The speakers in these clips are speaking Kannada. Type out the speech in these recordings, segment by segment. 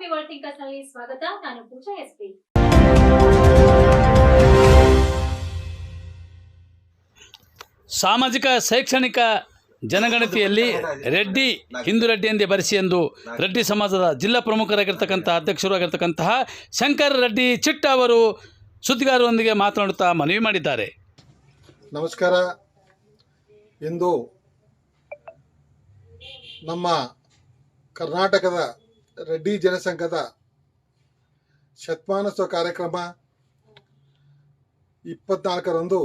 ಮಾತೃಭೂಮಿ ವರ್ಲ್ಡ್ ಥಿಂಕರ್ಸ್ನಲ್ಲಿ ಸ್ವಾಗತ. ನಾನು ಪೂಜಾ ಎಸ್ಪಿ. ಸಾಮಾಜಿಕ ಶೈಕ್ಷಣಿಕ ಜನಗಣತಿಯಲ್ಲಿ ರೆಡ್ಡಿ ಹಿಂದೂ ರೆಡ್ಡಿ ಎಂದೇ ಬರೆಸಿ ಎಂದು ರೆಡ್ಡಿ ಸಮಾಜದ ಜಿಲ್ಲಾ ಪ್ರಮುಖರಾಗಿರ್ತಕ್ಕಂಥ ಅಧ್ಯಕ್ಷರು ಆಗಿರ್ತಕ್ಕಂತಹ ಶಂಕರ್ ರೆಡ್ಡಿ ಚಿಟ್ಟ ಅವರು ಸುದ್ದಿಗಾರರೊಂದಿಗೆ ಮಾತನಾಡುತ್ತಾ ಮನವಿ ಮಾಡಿದ್ದಾರೆ. ನಮಸ್ಕಾರ. ಇಂದು ನಮ್ಮ ಕರ್ನಾಟಕದ ರೆಡ್ಡಿ ಜನಸಂಘದ ಶತಮಾನೋತ್ಸವ ಕಾರ್ಯಕ್ರಮ ಇಪ್ಪತ್ನಾಲ್ಕರಂದು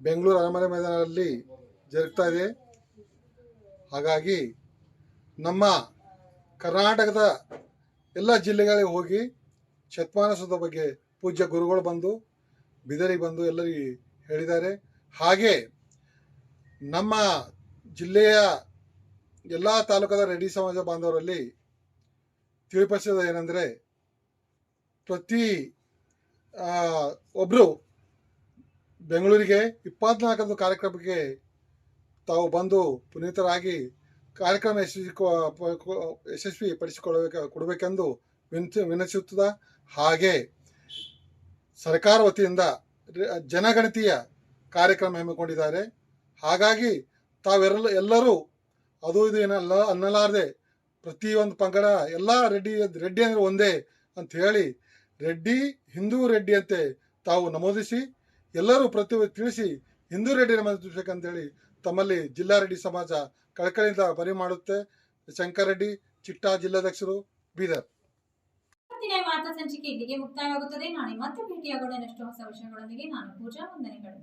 ಬೆಂಗಳೂರು ಅರಮನೆ ಮೈದಾನದಲ್ಲಿ ಜರುಗ್ತಾ ಇದೆ. ಹಾಗಾಗಿ ನಮ್ಮ ಕರ್ನಾಟಕದ ಎಲ್ಲ ಜಿಲ್ಲೆಗಳಿಗೆ ಹೋಗಿ ಶತಮಾನೋತ್ಸವದ ಬಗ್ಗೆ ಪೂಜ್ಯ ಗುರುಗಳು ಬಂದು ಬಿದರಿಗೆ ಬಂದು ಎಲ್ಲರಿಗೆ ಹೇಳಿದ್ದಾರೆ. ಹಾಗೆ ನಮ್ಮ ಜಿಲ್ಲೆಯ ಎಲ್ಲ ತಾಲೂಕದ ರೆಡ್ಡಿ ಸಮಾಜ ಬಾಂಧವರಲ್ಲಿ ತಿಳಿಪಡಿಸೋದು ಏನಂದರೆ ಪ್ರತಿ ಒಬ್ಬರು ಬೆಂಗಳೂರಿಗೆ ಇಪ್ಪತ್ನಾಲ್ಕರಂದು ಕಾರ್ಯಕ್ರಮಕ್ಕೆ ತಾವು ಬಂದು ಪುನೀತರಾಗಿ ಕಾರ್ಯಕ್ರಮ ಯಶಸ್ವಿ ಯಶಸ್ವಿ ಪಡಿಸಿಕೊಳ್ಳಬೇಕು ಕೊಡಬೇಕೆಂದು ವಿನಂತಿಸುತ್ತದೆ. ಹಾಗೆ ಸರ್ಕಾರ ವತಿಯಿಂದ ಜನಗಣತಿಯ ಕಾರ್ಯಕ್ರಮ ಹಮ್ಮಿಕೊಂಡಿದ್ದಾರೆ. ಹಾಗಾಗಿ ತಾವೆಲ್ಲ ಎಲ್ಲರೂ ಅದು ಇದು ಏನಲ್ಲ, ಅನ್ನಲಾರದೆ ಪ್ರತಿಯೊಂದು ಪಂಗಡ ಎಲ್ಲ ರೆಡ್ಡಿ ರೆಡ್ಡಿ ಅಂದರೆ ಒಂದೇ ಅಂತ ಹೇಳಿ ರೆಡ್ಡಿ, ಹಿಂದೂ ರೆಡ್ಡಿ ಅಂತೆ ತಾವು ನಮೂದಿಸಿ, ಎಲ್ಲರೂ ಪ್ರತಿ ತಿಳಿಸಿ ಹಿಂದೂ ರೆಡ್ಡಿ ನಮೂದಿಸಬೇಕಂತೇಳಿ ತಮ್ಮಲ್ಲಿ ಜಿಲ್ಲಾ ರೆಡ್ಡಿ ಸಮಾಜ ಕಳಕಳಿಯಿಂದ ಬರಿ ಮಾಡುತ್ತೆ. ಶಂಕರ್ ರೆಡ್ಡಿ, ಚಿಟ್ಟಾ ಜಿಲ್ಲಾಧ್ಯಕ್ಷರು, ಬೀದರ್. ಸಂಚಿಕೆ ಇಲ್ಲಿಗೆ ಮುಕ್ತಾಯವಾಗುತ್ತದೆ. ನಾಳೆ ಮತ್ತೆ ಭೇಟಿಯಾಗೋಣ. ಹೊಸ ವಿಷಯಗಳೊಂದಿಗೆ ನಾನು ಪೂಜಾ ವಂದನೆಗಳು.